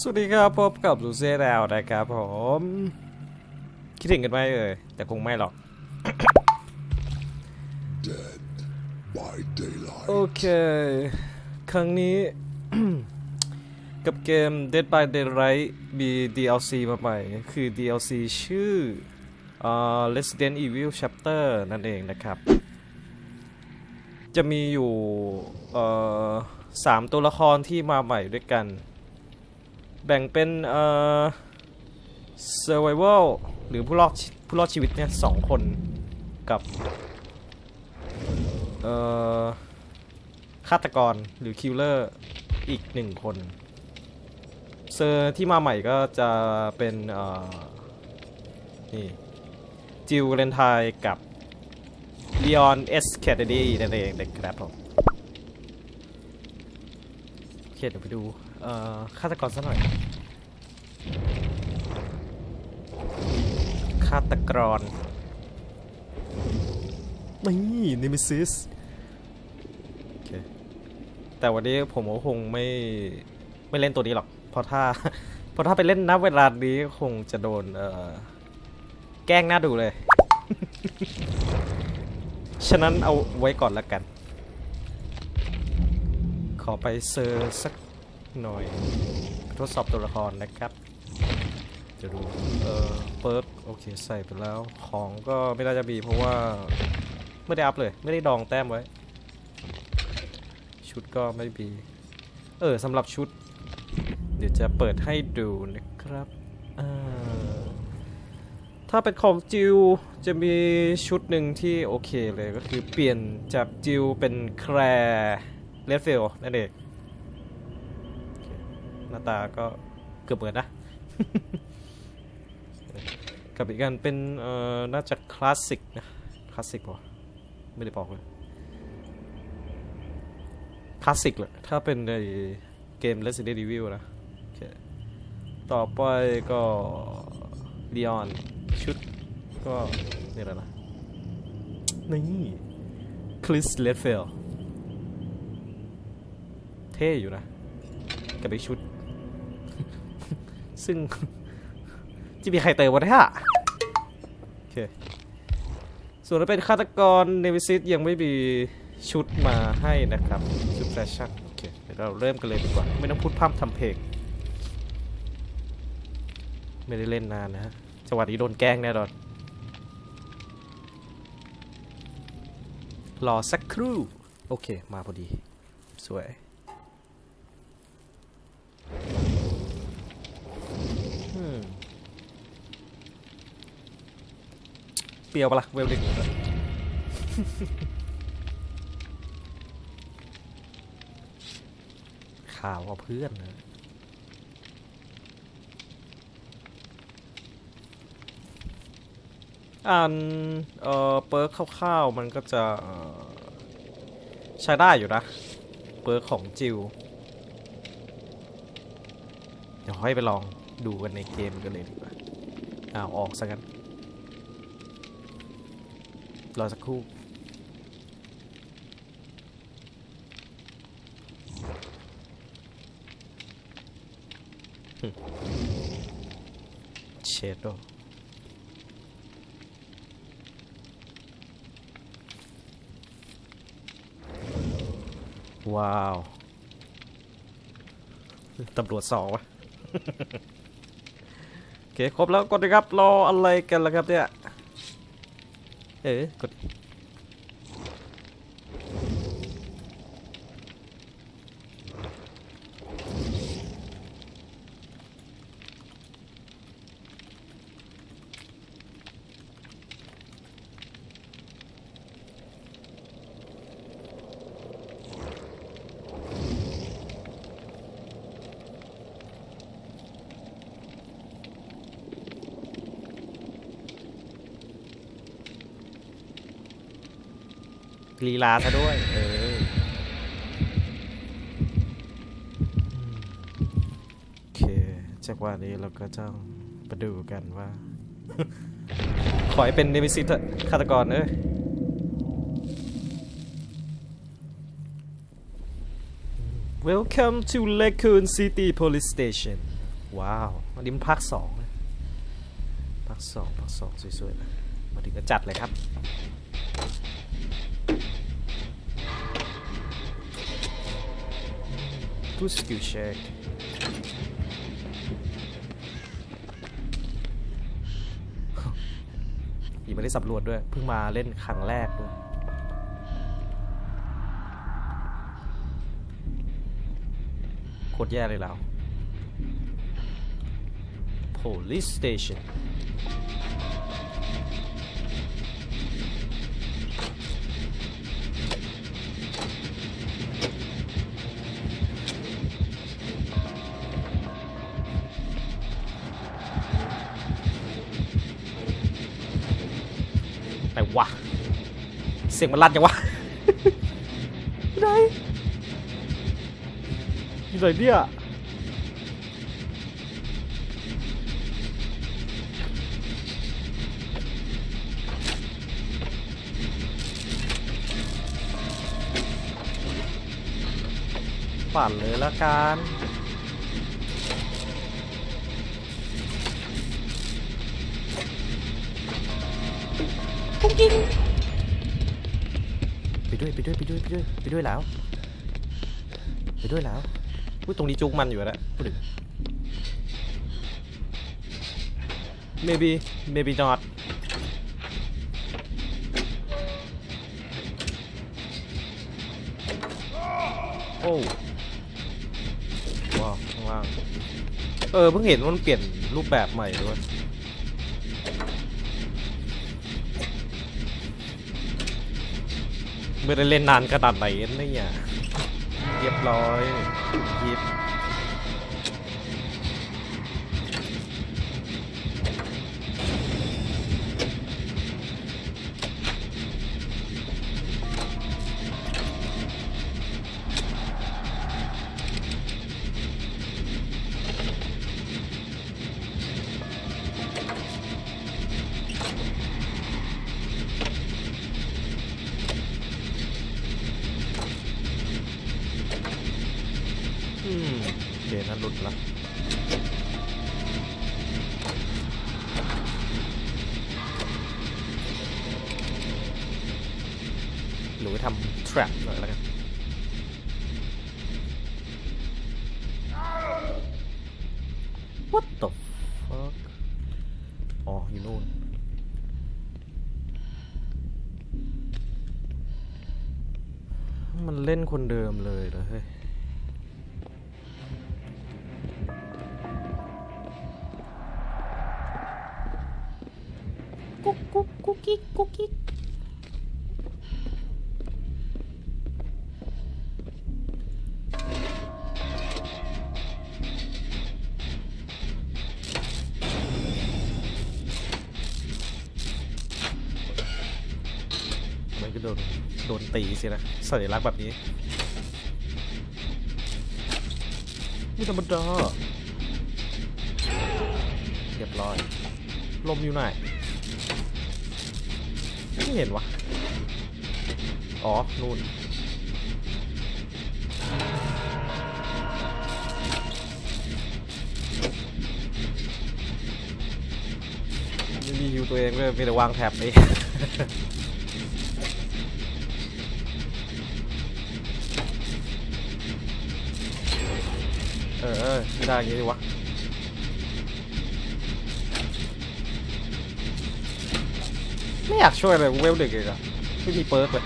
สวัสดีครับพบกับลูเซ่แล้วนะครับผม คิดถึงกันไหมเอ่ยแต่คงไม่หรอก Dead by daylight. โอเค ครั้งนี้ กับเกม Dead by Daylight มี DLC มาใหม่คือ DLC ชื่อเอ่อ Resident Evil Chapter นั่นเองนะครับ จะมีอยู่เอ่อสามตัวละครที่มาใหม่ด้วยกัน แบ่งเป็นเอ่อ Survival หรือผู้รอดผู้รอดชีวิตเนี่ยสองคนกับเอ่อฆาตกรหรือคิลเลอร์อีกหนึ่งคน เซอร์ที่มาใหม่ก็จะเป็นเอ่อนี่จิลเลนไทกับลีออนเอสแคดดี้นั่นเองนะครับผมโอเคเดี๋ยวไปดู เอ่อฆาตกรสักหน่อยฆาตกรนี่นิมิซิสโอเคแต่วันนี้ผมก็คงไม่ไม่เล่นตัวนี้หรอก เพราะถ้าเพราะถ้าไปเล่นนับเวลานี้คงจะโดนเอ่อแกล้งหน้าดูเลย ฉะนั้นเอาไว้ก่อนละกัน ขอไปเซอร์สัก หน่อย ทดสอบตัวละครนะครับ จะดู เออเปิร์กโอเคใส่ไปแล้ว ของก็ไม่น่าจะมีเพราะว่า ไม่ได้อัพเลย ไม่ได้ดองแต้มไว้ ชุดก็ไม่มี เออสำหรับชุด เดี๋ยวจะเปิดให้ดูนะครับถ้าเป็นของจิวจะมีชุดหนึ่งที่โอเคเลยก็คือเปลี่ยนจากจิวเป็นแคร์เลฟเฟลนั่นเอง หน้าตาก็เกือบเหมือนนะกับอีกอันเป็นเอ่อน่าจะคลาสสิกนะคลาสสิกวะไม่ได้บอกเลยคลาสสิกเลยถ้าเป็นในเกม Resident Evil นะโอเคต่อไปก็เ e ียนชุดก็นี่แหละนะนี่คริสเลดเฟลเท่อยู่นะ กับอีกชุด ซึ่ง จะมีใครเติมวะเนี่ยโอเค ส่วนถ้าเป็นฆาตกรเนวิซิสยังไม่มีชุดมาให้นะครับชุดแฟชั่นโอเคเดี๋ยวเราเริ่มกันเลยดีกว่า ไม่ต้องพูดพร่ำทำเพลงไม่ได้เล่นนานนะฮะจังหวะนี้โดนแกล้งแน่นอนรอสักครู่ โอเค มาพอดี สวย อืม เดียวปะละ่ะเวลหนึ่งข่าวเพื่อนนะอ่านเอ่อเปิร์กคร่าวๆมันก็จะใช้ได้อยู่นะ เปิร์กของจิวเดี๋ยวให้ไปลองดูกันในเกมกันเลยดีกว่าอ้าวออกซะกัน รอสักครู่ เชดโดว้าว ตำรวจสองวะ โอเค ครบแล้วกดนะครับ รออะไรกันล่ะครับเนี่ย เลีลาซะด้วย เออโอเคจากว่านี้เราก็จะมาดูกันว่า ขอให้เป็นเนมิซิตฆาตกรเอ้ย Welcome to Raccoon City Police Station ว้าวอันนี้มันภาคสองนะภาคสองภาคสองสวยๆนะมาถึงก็จัดเลยครับ ทูสกิลเช็คยังไม่ได้สำรวจด้วย เพิ่งมาเล่นครั้งแรกด้วย โคตรแย่เลยแล้ว police station ไหนวะ เสียงมันลั่นจังวะไหนอยู่ไหนเนี่ยปั่นเลยละกัน ปุ้งกิ้งไปด้วยไปด้วยไปด้วยไปด้วยไปด้วยแล้วไปด้วยแล้วอุ้ยตรงนี้จุกมันอยู่แล้วพูดถึง maybe maybe not โอ้ว้าวข้างล่าง เออเพิ่งเห็นว่ามันเปลี่ยนรูปแบบใหม่ด้วย ไม่ได้เล่นนานขนาดไหนเนี่ยเรียบร้อยยิบ อืมโอเคนั่นหลุดละ กกิ๊กกุ๊กกิ๊กมันก็โดนโดนตีสินะสัญลักษณ์แบบนี้ไม่ธรรมดาเรียบร้อย ลมอยู่ไหน ไม่เห็นวะ อ๋อ นู่น ไม่มีฮิวตัวเองเลยมีแต่วางแท็บเองเออเออไม่ได้อย่างงี้ดิวะ อยากช่วยเลยเวลดึกอีกอะไม่มีเปิร์กเลย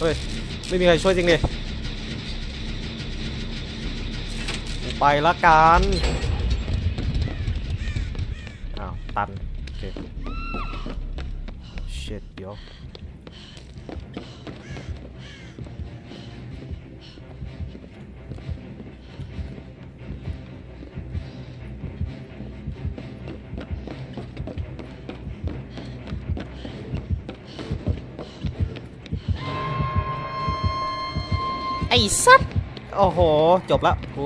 เฮ้ย ไม่มีใครช่วยจริงดิไปละกันอ้าว ตันโอเค shit เดี๋ยวไอ้สัตว์โอ้โห จบแล้วกู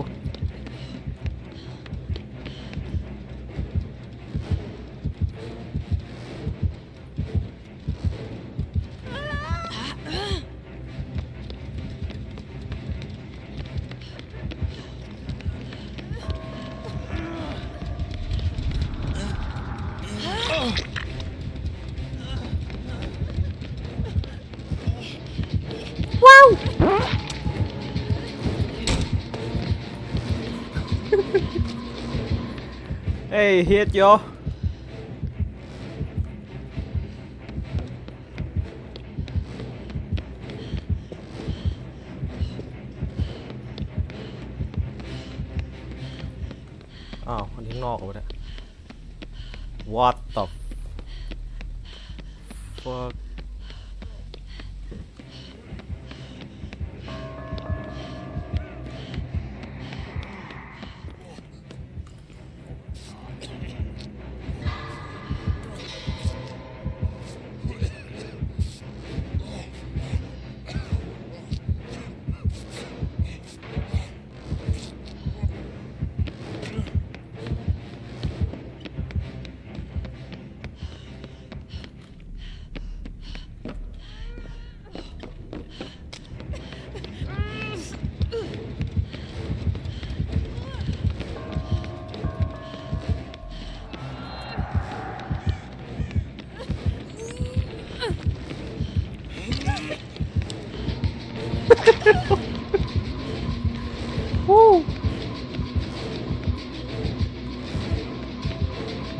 hit yo อ้าวคนที่ข้งนอกเหรอวะเนี่ย What the fuck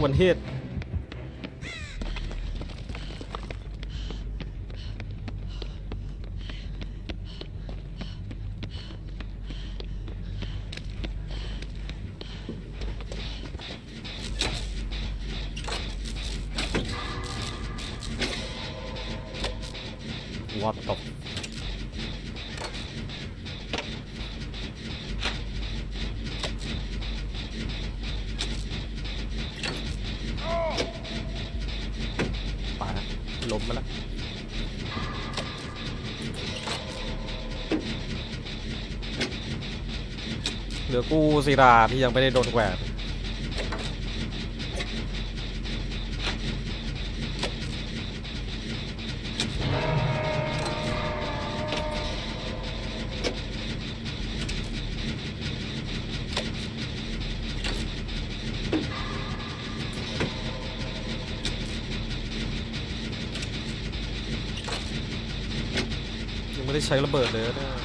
วันเฮด ลือกูศิราที่ยังไม่ได้โดนแหวนยังไม่ได้ใช้ระเบิดเลยนะ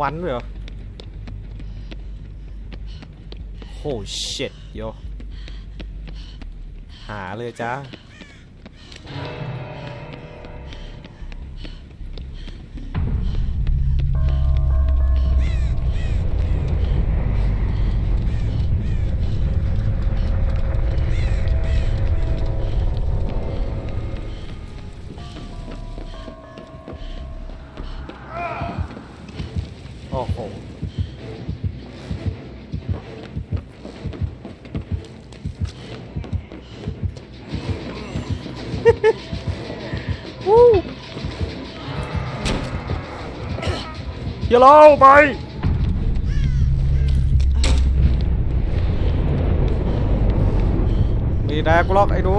วันด้วยเหรอโหชิตโยหาเลยจ้า อย่าเล่าไปมีแดกล็อกไอ้ดู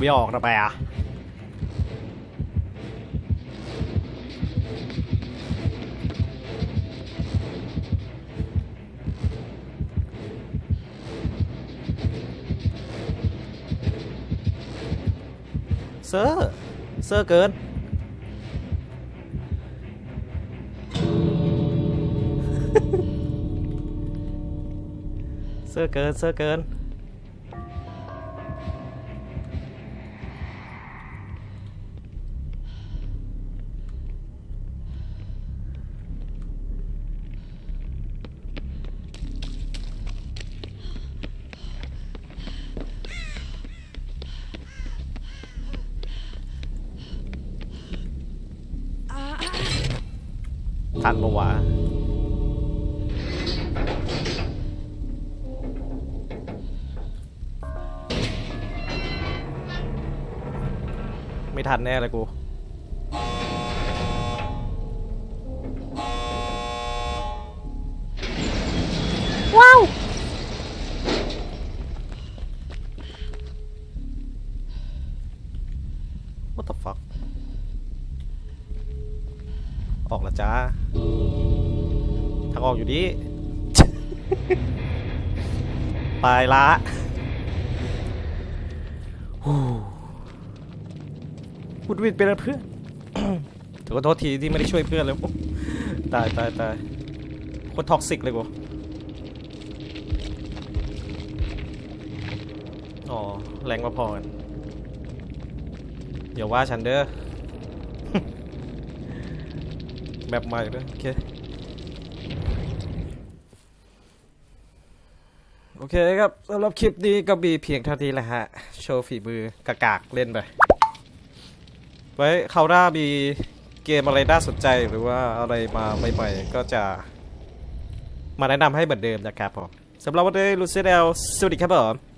ไม่ออกนะไปอะเซอร์เซอร์เกินเซอร์เกินเซอร์เกินทัน ทันแน่เลยกูว้าววัตฟักออกละจ้าทางออกอยู่ดีไปละ ฮู้พูดวิดเป็นเพื่อน ถือว่าโทษทีที่ไม่ได้ช่วยเพื่อนเลยตายตายตายโคตรท็อกซิกเลยกูอ๋อ แรงมาพอกันอย่าว่าฉันเด้อแบบใหม่ด้วยโอเค โอเคครับสำหรับคลิปนี้ก็มีเพียงเท่านี้แหละฮะ โชว์ฝีมือกากากๆเล่นไป ไว้คราวหน้ามีเกมอะไรน่าสนใจหรือว่าอะไรมาใหม่ๆก็จะมาแนะนำให้เหมือนเดิมนะครับผมสำหรับวันนี้ลูซิเดลสวัสดีครับผม